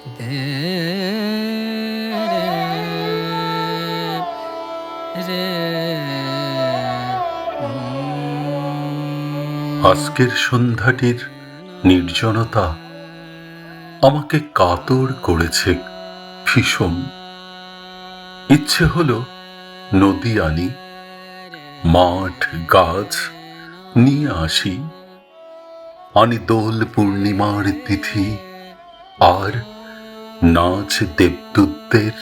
আজকের সন্ধ্যাটির নির্জনতা আমাকে কাতর করেছে ভীষণ। ইচ্ছে হলো নদী আনি মাঠ, গাছ নিয়ে আসি। আনি দোল পূর্ণিমার তিথি আর নাচ দেবদূতদের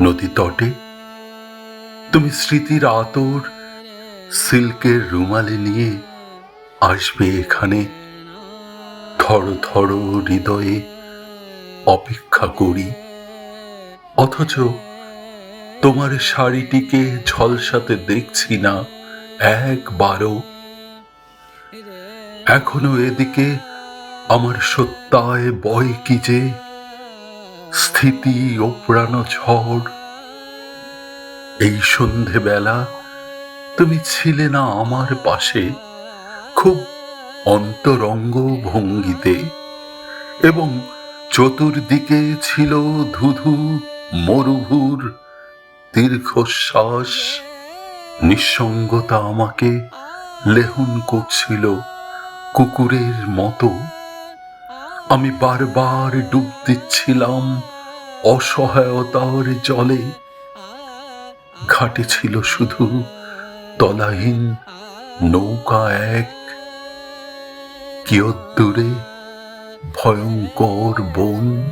নদী তটে। তুমি স্মৃতির আতর সিল্কের রুমালে নিয়ে আসবে এখানে। থর থর হৃদয়ে অপেক্ষা করি। অথচ তোমার শাড়িটিকে ঝলসাতে দেখছি না একবারও। এখনও এদিকে আমার সত্যায় বয় কি যে স্থিতি ওপরানো ঝড়। এই সন্ধেবেলা তুমি ছিলে না আমার পাশে, খুব অন্তরঙ্গ ভঙ্গিতে এবং চতুর্দিকে ছিল ধুধু মরুভুর দীর্ঘশ্বাস। নিঃসঙ্গতা আমাকে লেহন করছিল কুকুরের মতো। আমি বারবার ডুব দিচ্ছিলাম অসহায়তার জলে। ঘাটে ছিল শুধু তলাহীন নৌকা এক। কিয়দ্দূরে ভয়ঙ্কর বন।